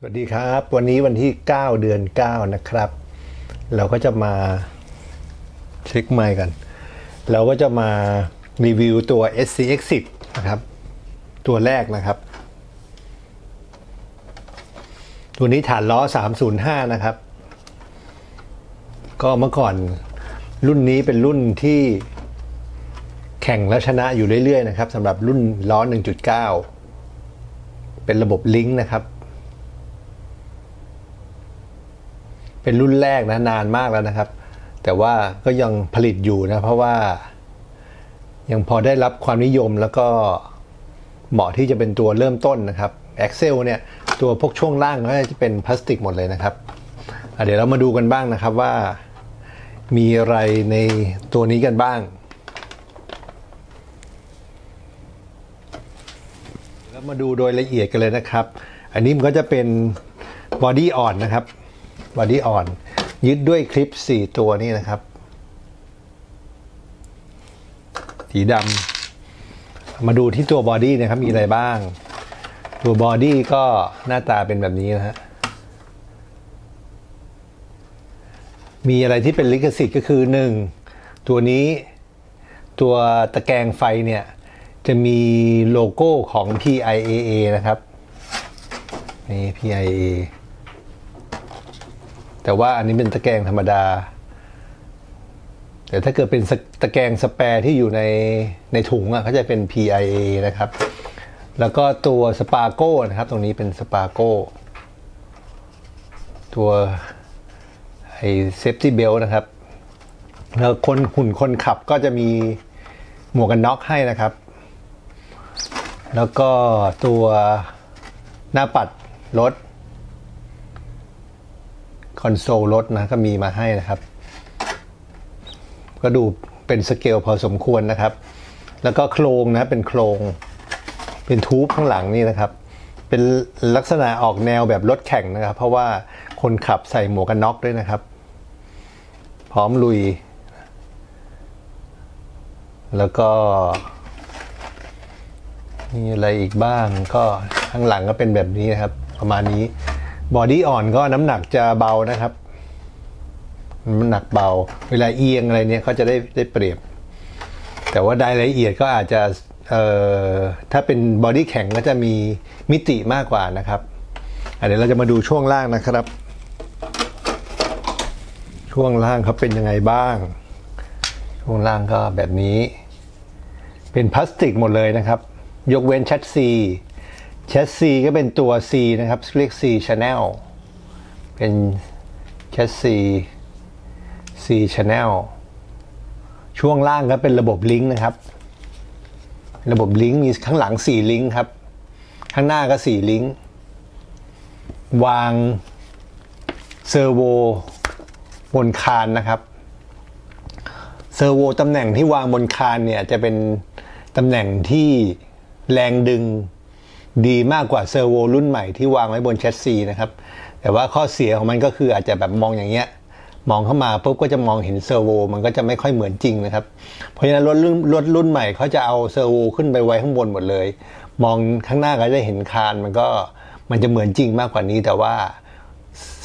สวัสดีครับ วันนี้วันที่ 9 เดือน 9 นะครับ เราก็จะมาเช็คไมค์กัน เราก็จะมารีวิวตัว SCX10 นะครับ ตัวแรกนะครับ ตัวนี้ฐานล้อ 305 นะครับ ก็เมื่อก่อนรุ่นนี้เป็นรุ่นที่แข่งและชนะอยู่เรื่อยๆนะครับสำหรับรุ่นล้อ 1.9 เป็นระบบลิงก์นะครับ เป็นรุ่นแรกนะนานมากแล้วนะครับ แต่ว่าก็ยังผลิตอยู่นะ เพราะว่า ยังพอได้รับความนิยมแล้วก็เหมาะที่จะเป็นตัวเริ่มต้นนะครับ Excel เนี่ยตัวพวกช่วงล่างก็จะเป็นพลาสติกหมดเลยนะครับ เดี๋ยวเรามาดูกันบ้างนะครับว่า มีอะไรในตัวนี้กันบ้างแล้วมาดูโดยละเอียดกันเลยนะครับ อันนี้มันก็จะเป็นบอดี้อ่อนนะครับ บอดี้อ่อน ยึดด้วยคลิป 4 ตัวนี้นะครับ สีดำมาดูที่ตัวบอดี้นะครับ มีอะไรบ้าง ตัวบอดี้ก็หน้าตาเป็นแบบนี้นะฮะมีอะไรที่เป็นลิขสิทธิ์ก็คือ 1. ตัวนี้ตัวตะแกรงไฟเนี่ย จะมีโลโก้ของ PIAA นะครับ นี่ PIAA แต่ว่าอันนี้เป็นตะแกรงธรรมดา แต่ถ้าเกิดเป็นตะแกรงสแปร์ที่อยู่ในในถุงอะเขาจะเป็น PIA นะครับ แล้วก็ตัวสปาโก้นะครับ ตรงนี้เป็นสปาโก้ตัวไอเซฟตี้เบลนะครับ แล้วคนหุ่นคนขับก็จะมีหมวกกันน็อกให้นะครับ แล้วก็ตัวหน้าปัดรถ อนโซลรถนะก็มีมาให้นะครับ ก็ดูเป็นสเกลพอสมควรนะครับ แล้วก็โครงนะเป็นโครงเป็นทูบข้างหลังนี่นะครับ เป็นลักษณะออกแนวแบบรถแข่งนะครับ เพราะว่าคนขับใส่หมวกกันน็อกด้วยนะครับ พร้อมลุย แล้วก็มีอะไรอีกบ้างก็ข้างหลังก็เป็นแบบนี้นะครับ ประมาณนี้ บอดี้อ่อนก็น้ำหนักจะเบานะครับน้ำหนักเบา เวลาเอียงอะไรเนี่ยเขาจะได้ได้เปรียบ แต่ว่ารายละเอียดก็อาจจะเอ่อถ้าเป็นบอดี้แข็งก็จะมีมิติมากกว่านะครับเดี๋ยวเราจะมาดูช่วงล่างนะครับ ช่วงล่างเขาเป็นยังไงบ้าง ช่วงล่างก็แบบนี้ เป็นพลาสติกหมดเลยนะครับ ยกเว้นแชสซี แชสซีก็เป็นตัว C นะครับเรียก C Channel เป็นแชสซี C Channel ช่วงล่างก็เป็นระบบลิงก์นะครับ ระบบลิงก์มีข้างหลัง 4 ลิงก์ครับ ข้างหน้าก็ 4 ลิงก์ วางเซอร์โวบนคานนะครับ เซอร์โวตำแหน่งที่วางบนคานเนี่ยจะเป็นตำแหน่งที่แรงดึง ดีมากกว่าเซอร์โวรุ่นใหม่ที่วางไว้บนแชสซีนะครับ แต่ว่าข้อเสียของมันก็คืออาจจะแบบมองอย่างเงี้ยมองเข้ามาปุ๊บก็จะมองเห็นเซอร์โวมันก็จะไม่ค่อยเหมือนจริงนะครับ เพราะฉะนั้นรถรุ่นรถรุ่นใหม่เขาจะเอาเซอร์โวขึ้นไปไว้ข้างบนหมดเลย มองข้างหน้าก็จะเห็นคานมันก็มันจะเหมือนจริงมากกว่านี้ แต่ว่า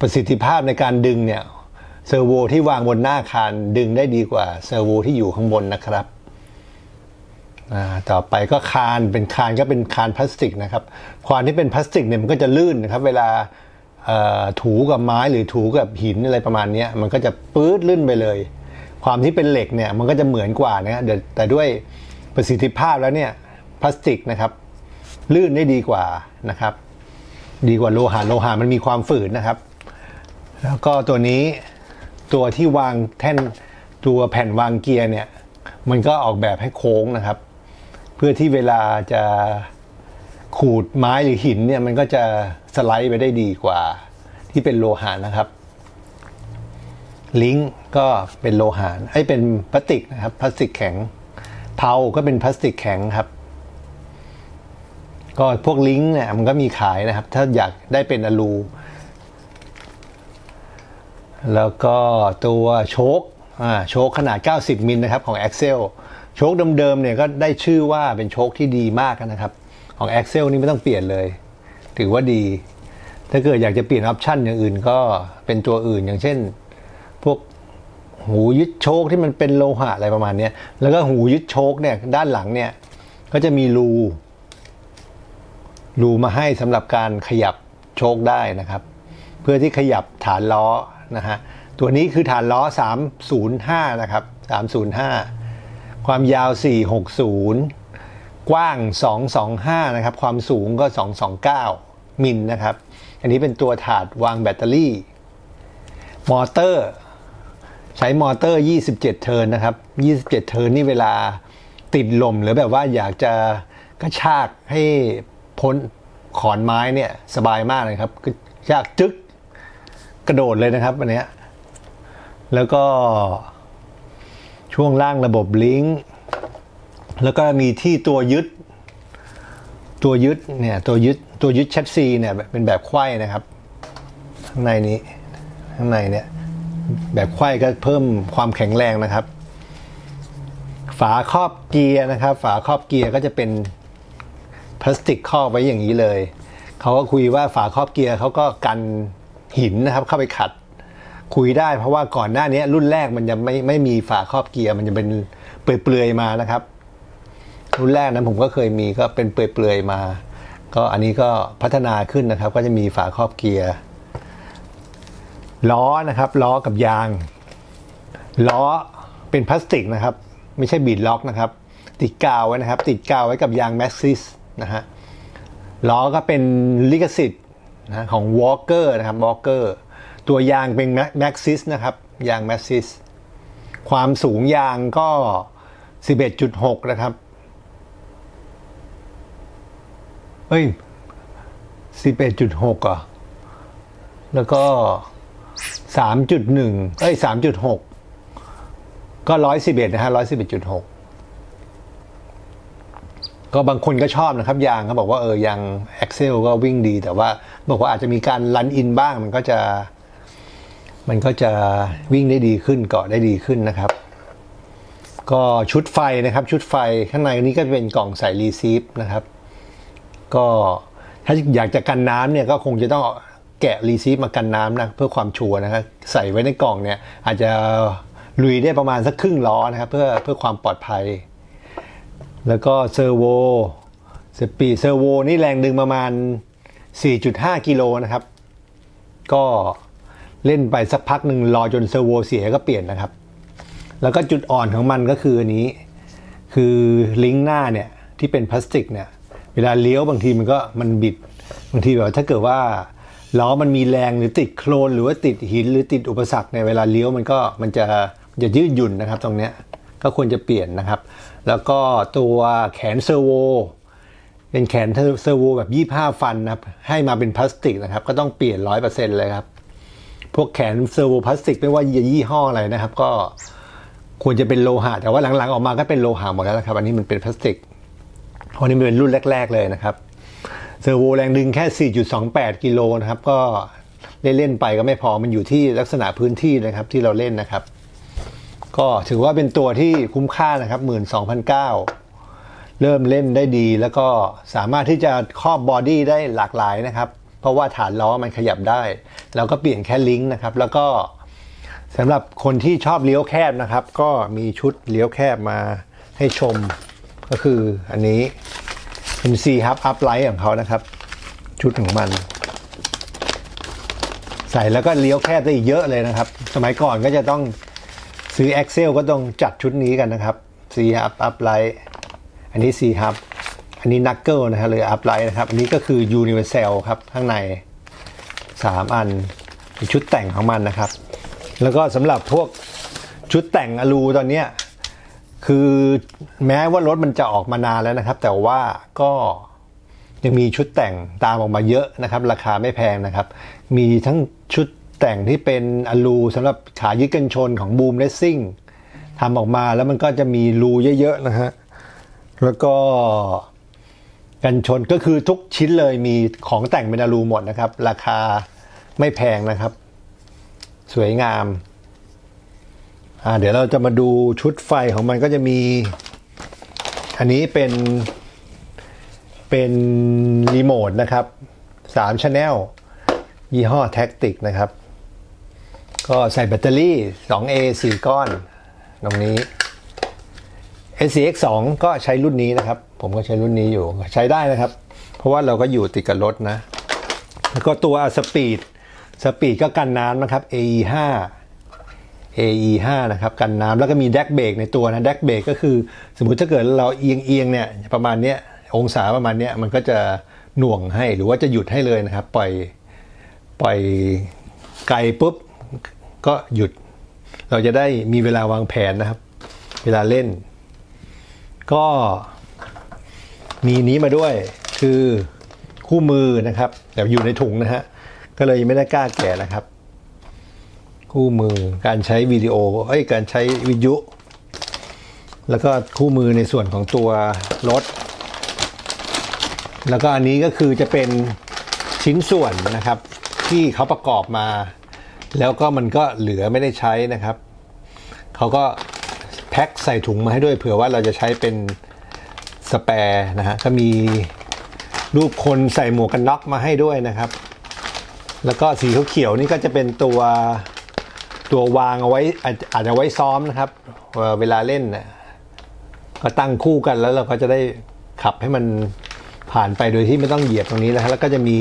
ประสิทธิภาพในการดึงเนี่ยเซอร์โวที่วางบนหน้าคานดึงได้ดีกว่าเซอร์โวที่อยู่ข้างบนนะครับ ต่อไปก็คานเป็นคานก็เป็นคานพลาสติกนะครับควานที่เป็นพลาสติกเนี่ยมันก็จะลื่นนะครับ เวลาถูกับไม้หรือถูกับหินอะไรประมาณนี้มันก็จะปื๊ดลื่นไปเลย ความที่เป็นเหล็กเนี่ยมันก็จะเหมือนกว่านะแต่ด้วยประสิทธิภาพแล้วเนี่ยพลาสติกนะครับ ลื่นได้ดีกว่านะครับ ดีกว่าโลหะโลหะมันมีความฝืนนะครับ แล้วก็ตัวนี้ตัวที่วางแท่นตัวแผ่นวางเกียร์เนี่ยมันก็ออกแบบให้โค้งนะครับ พื่อที่เวลาจะขูดไม้หรือหินเนี่ยมันก็จะสไลด์ไปได้ดีกว่า ที่เป็นโลหะนะครับ ลิงก์ก็เป็นโลหะไอ้เป็นพลาสติกนะครับพลาสติกแข็งเผาก็เป็นพลาสติกแข็งครับ ก็พวกลิงก์เนี่ยมันก็มีขายนะครับ ถ้าอยากได้เป็นอลูแล้วก็ตัวโชคอ่าโชคขนาด 90 มิลนะครับของ Axel โชคเดิมๆเนี่ยก็ได้ชื่อว่าเป็นโชคที่ดีมากนะครับ ของ Axel นี่ไม่ต้องเปลี่ยนเลย ถือว่าดี ถ้าเกิดอยากจะเปลี่ยนออปชันอย่างอื่นก็เป็นตัวอื่นอย่างเช่น พวกหูยึดโชคที่มันเป็นโลหะอะไรประมาณนี้แล้วก็หูยึดโชคเนี่ยด้านหลังเนี่ยก็จะมีรูรูมาให้สำหรับการขยับโชคได้นะครับ เพื่อที่ขยับฐานล้อนะฮะตัวนี้คือฐานล้อ 305 นะครับ 305 ความยาว 460 กว้าง 225 นะครับ ความสูงก็ 229 มิลนะครับ อันนี้เป็นตัวถาดวางแบตเตอรี่ มอเตอร์ ใช้มอเตอร์ 27 เทิร์นนะครับ 27 เทิร์นนี่เวลาติดลมหรือแบบว่าอยากจะกระชากให้พ้นขอนไม้เนี่ยสบายมากเลยครับกระชากจึ๊กกระโดดเลยนะครับอันเนี้ยแล้วก็ ช่วงล่างระบบลิงก์แล้วก็มีที่ตัวยึด ตัวยึดเนี่ยตัวยึดตัวยึดแชสซีเนี่ยเป็นแบบไขว้นะครับข้างในนี้ข้างในเนี่ยแบบไขว้ก็เพิ่มความแข็งแรงนะครับ ฝาครอบเกียร์นะครับ ฝาครอบเกียร์ก็จะเป็นพลาสติกครอบไว้อย่างนี้เลยเขาก็คุยว่าฝาครอบเกียร์เขาก็กันหินนะครับ เข้าไปขัด คุยได้เพราะว่าก่อนหน้านี้รุ่นแรกมันจะไม่ไม่มีฝาครอบเกียร์มันจะเป็นเปลือยๆมานะครับ รุ่นแรกนั้นผมก็เคยมีก็เป็นเปลือยๆมา ก็อันนี้ก็พัฒนาขึ้นนะครับ ก็จะมีฝาครอบเกียร์ล้อนะครับ ล้อกับยาง ล้อเป็นพลาสติกนะครับ ไม่ใช่บีดล็อกนะครับ ติดกาวไว้นะครับ ติดกาวไว้กับยางแม็กซิสนะฮะล้อก็เป็นลิขสิทธิ์นะของวอลเกอร์นะครับวอลเกอร์ ตัวยางเป็นแม็กซิสนะครับ ยางแม็กซิสความสูงยางก็ 11.6 นะครับ เฮ้ย 11.6อะแล้วก็สามจุดหนึ่งเอ้ยสามจุดหกก็ร้อยสิบเอ็ดนะฮะร้อยสิบเอ็ดจุดหกก็บางคนก็ชอบนะครับ ยางเขาบอกว่าเออยางแอ็กเซลก็วิ่งดี แต่ว่า บอกว่าอาจจะมีการลันอินบ้างมันก็จะ มันก็จะวิ่งได้ดีขึ้นเกาะได้ดีขึ้นนะครับ ก็ชุดไฟนะครับ ชุดไฟข้างในนี้ก็เป็นกล่องใส่รีซีฟนะครับ ก็ถ้าอยากจะกันน้ำเนี่ยก็คงจะต้องแกะรีซีฟมากันน้ำนะเพื่อความชัวร์นะครับใส่ไว้ในกล่องเนี่ย อาจจะลุยได้ประมาณสักครึ่งล้อนะครับ เพื่อเพื่อความปลอดภัย แล้วก็เซอร์โวสปีเซอร์โวนี่แรงดึงประมาณ 4.5 กิโลนะครับ ก็ เล่นไปสักพักหนึ่งรอจนเซอร์โวเสียก็เปลี่ยนนะครับ แล้วก็จุดอ่อนของมันก็คืออันนี้ คือลิงก์หน้าเนี่ยที่เป็นพลาสติกเนี่ยเวลาเลี้ยวบางทีมันก็มันบิดบางทีแบบถ้าเกิดว่าล้อมันมีแรงหรือติดโคลนหรือว่าติดหินหรือติดอุปสรรคในเวลาเลี้ยวมันก็มันจะจะยืดหยุ่นนะครับ ตรงเนี้ยก็ควรจะเปลี่ยนนะครับ แล้วก็ตัวแขนเซอร์โวเป็นแขนเซอร์โวแบบ 25 ฟันนะครับให้มาเป็นพลาสติกนะครับ ก็ต้องเปลี่ยน 100%เลยครับ พวกแขนเซอร์โวพลาสติกไม่ว่ายี่ห้ออะไรนะครับ ก็ควรจะเป็นโลหะ แต่ว่าหลังๆออกมาก็เป็นโลหะหมดแล้วนะครับ อันนี้มันเป็นพลาสติกเพราะนี่มันเป็นรุ่นแรก ๆ เลยนะครับเซอร์โวแรงดึงแค่ 4.28 กิโลนะครับ ก็เล่นๆไปก็ไม่พอมันอยู่ที่ลักษณะพื้นที่นะครับที่เราเล่นนะครับ ก็ถือว่าเป็นตัวที่คุ้มค่านะครับ 12,900เริ่มเล่นได้ดีแล้วก็สามารถที่จะครอบบอดี้ได้หลากหลายนะครับ เพราะว่าฐานล้อมันขยับได้แล้วก็เปลี่ยนแค่ลิงก์นะครับ แล้วก็สำหรับคนที่ชอบเลี้ยวแคบนะครับ ก็มีชุดเลี้ยวแคบมาให้ชมก็คืออันนี้เป็น C Hub Up Light ของเขานะครับ ชุดของมัน ใส่แล้วก็เลี้ยวแคบได้อีกเยอะเลยนะครับ สมัยก่อนก็จะต้องซื้อ Excel ก็ต้องจัดชุดนี้กันนะครับ C Hub Up Light อันนี้ C Hub อันนี้ Knuckle นะครับหรือ Up Light นะครับ อันนี้ก็คือ Universal ครับ ข้างใน 3 อันเป็นชุดแต่งของมันนะครับ แล้วก็สำหรับพวกชุดแต่งอลูตอนนี้คือแม้ว่ารถมันจะออกมานานแล้วนะครับ แต่ว่าก็ยังมีชุดแต่งตามออกมาเยอะนะครับ ราคาไม่แพงนะครับ มีทั้งชุดแต่งที่เป็นอลูสำหรับขายึดกันชนของบูมเลสซิ่งทำออกมาแล้วมันก็จะมีรูเยอะๆนะฮะแล้วก็ กันชนก็คือทุกชิ้นเลยมีของแต่งเป็นอลูหมดนะครับ ราคาไม่แพงนะครับ สวยงามอ่าเดี๋ยวเราจะมาดูชุดไฟของมันก็จะมี อันนี้เป็นเป็นรีโมทนะครับ3 Channel ยี่ห้อแท็กติกนะครับ ก็ใส่แบตเตอรี่ 2A 4 ก้อน ตรงนี้ SCX 2ก็ใช้รุ่นนี้นะครับ ผมก็ใช้รุ่นนี้อยู่ใช้ได้นะครับ เพราะว่าเราก็อยู่ติดกับรถนะ แล้วก็ตัวสปีดสปีดก็กันน้ำนะครับ AE 5 AE 5นะครับ กันน้ำแล้วก็มีแดกเบรกในตัวนะแดกเบรกก็คือ สมมุติถ้าเกิดเราเอียงเอียงเนี่ยประมาณเนี้ยองศาประมาณเนี้ยมันก็จะหน่วงให้หรือว่าจะหยุดให้เลยนะครับ ปล่อยปล่อยไกลปุ๊บก็หยุด เราจะได้มีเวลาวางแผนนะครับ เวลาเล่น ก็มีนี้มาด้วยคือคู่มือนะครับแต่อยู่ในถุงนะฮะก็เลยไม่ได้กล้าแกะนะครับ คู่มือการใช้วิดีโอเอ้ยการใช้วิทยุ แล้วก็คู่มือในส่วนของตัวรถ แล้วก็อันนี้ก็คือจะเป็นชิ้นส่วนนะครับ ที่เขาประกอบมา แล้วก็มันก็เหลือไม่ได้ใช้นะครับ เขาก็ แพ็คใส่ถุงมาให้ด้วยเผื่อว่าเราจะใช้เป็นสแปร์นะฮะก็มีรูปคนใส่หมวกกันน็อกมาให้ด้วยนะครับ แล้วก็สีเขียวๆนี่ก็จะเป็นตัวตัววางเอาไว้อาจจะไว้ซ้อมนะครับ เวลาเล่นนะก็ตั้งคู่กันแล้วเราก็จะได้ขับให้มันผ่านไปโดยที่ไม่ต้องเหยียบตรงนี้นะฮะแล้วก็จะมี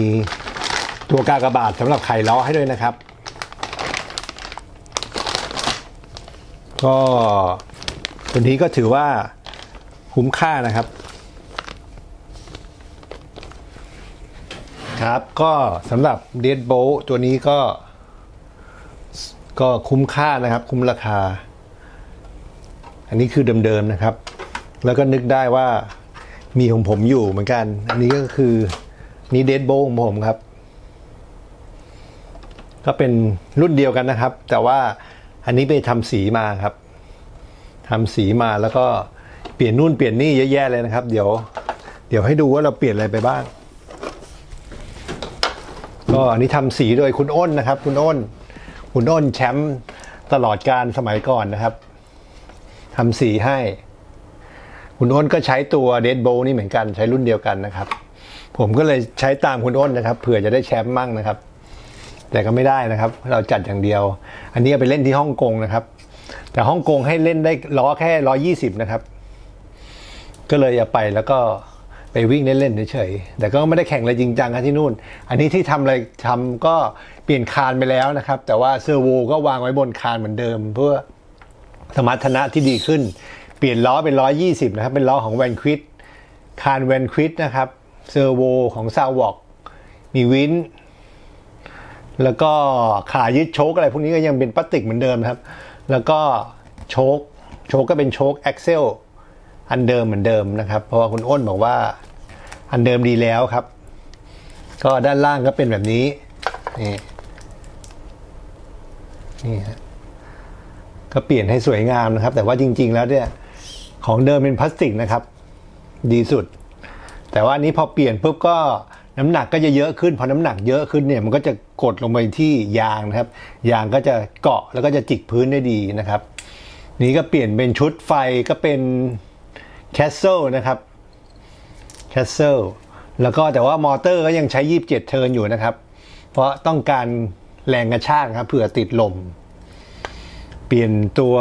ตัวกากบาทสำหรับไข่ล้อให้ด้วยนะครับ ก็ ตัวนี้ก็ถือว่าคุ้มค่านะครับ ครับก็สำหรับ d e a d b o l t ตัวนี้ก็ ก็คุ้มค่านะครับ คุ้มราคา อันนี้คือเดิมๆนะครับ แล้วก็นึกได้ว่ามีของผมอยู่เหมือนกัน อันนี้ก็คือนี่เดดโบของผมครับ ก็เป็นรุ่นเดียวกันนะครับ แต่ว่าอันนี้ไปทำสีมาครับ ทำสีมาแล้วก็เปลี่ยนนู่นเปลี่ยนนี่เยอะแยะเลยนะครับ เดี๋ยว เดี๋ยวให้ดูว่าเราเปลี่ยนอะไรไปบ้าง ก็อันนี้ทำสีโดยคุณอ้นนะครับ คุณอ้น คุณอ้นแชมป์ตลอดการสมัยก่อนนะครับทำสีให้ คุณอ้นก็ใช้ตัวเดดโบนี่เหมือนกันใช้รุ่นเดียวกันนะครับ ผมก็เลยใช้ตามคุณอ้นนะครับเผื่อจะได้แชมป์มั่งนะครับ แต่ก็ไม่ได้นะครับ เราจัดอย่างเดียว อันนี้เอาไปเล่นที่ฮ่องกงนะครับ แต่ฮ่องกงให้เล่นได้ล้อแค่ร้อยี่สิบนะครับ ก็เลยอย่าไปแล้วก็ไปวิ่งเล่นๆเฉยๆแต่ก็ไม่ได้แข่งอะไรจริงจังครับที่นู่น อันนี้ที่ทำอะไรทำก็เปลี่ยนคานไปแล้วนะครับ แต่ว่าเซอร์โวก็วางไว้บนคานเหมือนเดิม เพื่อสมรรถนะที่ดีขึ้น เปลี่ยนล้อเป็นล้อยี่สิบนะครับ เป็นล้อของแวนควิดคานแวนควิดนะครับเซอร์โวของซาวอกมีวินแล้วก็ขายึดโชคอะไรพวกนี้ก็ยังเป็นพลาสติกเหมือนเดิมครับ แล้วก็โชคโชคก็เป็นโชคแอ็กเซลอันเดิมเหมือนเดิมนะครับ เพราะว่าคุณอ้นบอกว่าอันเดิมดีแล้วครับ ก็ด้านล่างก็เป็นแบบนี้ นี่นี่ฮะก็เปลี่ยนให้สวยงามนะครับ แต่ว่าจริง ๆ แล้วเนี่ยของเดิมเป็นพลาสติกนะครับ ดีสุด แต่ว่านี้พอเปลี่ยนปุ๊บก็ น้ำหนักก็จะเยอะขึ้นพอน้ำหนักเยอะขึ้นเนี่ยมันก็จะกดลงไปที่ยางนะครับ ยางก็จะเกาะแล้วก็จะจิกพื้นได้ดีนะครับ นี้ก็เปลี่ยนเป็นชุดไฟก็เป็นแคสเซิลนะครับแคสเซิลแล้วก็แต่ว่ามอเตอร์ก็ยังใช้ 27 เทิร์นอยู่นะครับ เพราะต้องการแรงกระชากครับเผื่อติดลม เปลี่ยนตัว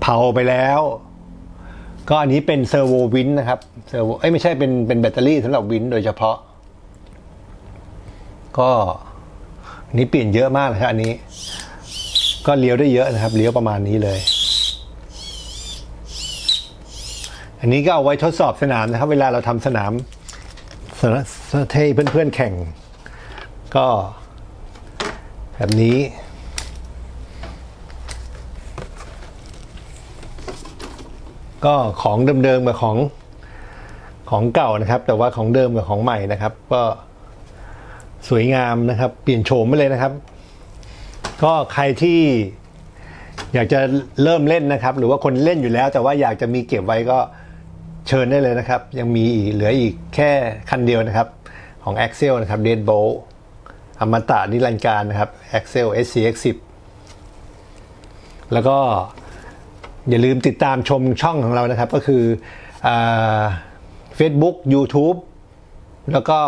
เผาไปแล้ว ก็อันนี้เป็นเซอร์โววินนะครับเซอร์โวเอ้ยไม่ใช่เป็นเป็นแบตเตอรี่สำหรับวินโดยเฉพาะ ก็อันนี้เปลี่ยนเยอะมากเลยครับอันนี้ ก็เลี้ยวได้เยอะนะครับ เลี้ยวประมาณนี้เลย อันนี้ก็เอาไว้ทดสอบสนามนะครับ เวลาเราทำสนามสนามเทเพื่อนๆแข่ง ก็ แบบนี้ ก็ของเดิมๆกับของของเก่านะครับ แต่ว่าของเดิมกับของใหม่นะครับ ก็สวยงามนะครับ เปลี่ยนโฉมไปเลยนะครับ ก็ใครที่อยากจะเริ่มเล่นนะครับ หรือว่าคนเล่นอยู่แล้ว แต่ว่าอยากจะมีเก็บไว้ก็เชิญได้เลยนะครับ ยังมีอีกเหลืออีกแค่คันเดียวนะครับ ของ Axel นะครับ Dead Bolt อมตะนิรันดร์การนะครับ Axel SCX10 แล้วก็ อย่าลืมติดตามชมช่องของเรานะครับ ก็คือเฟซบุ๊ก YouTube แล้วก็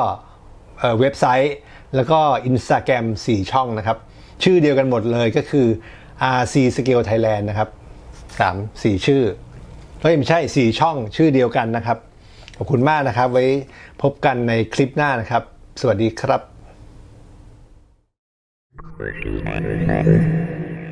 เว็บไซต์ แล้วก็ Instagram 4 ช่องนะครับ ชื่อเดียวกันหมดเลยก็คือ RC Scale Thailand นะครับสามสี่ชื่อเฮ้ยไม่ใช่ 4 ช่องชื่อเดียวกันนะครับ ขอบคุณมากนะครับ ไว้พบกันในคลิปหน้านะครับ สวัสดีครับ Thank you.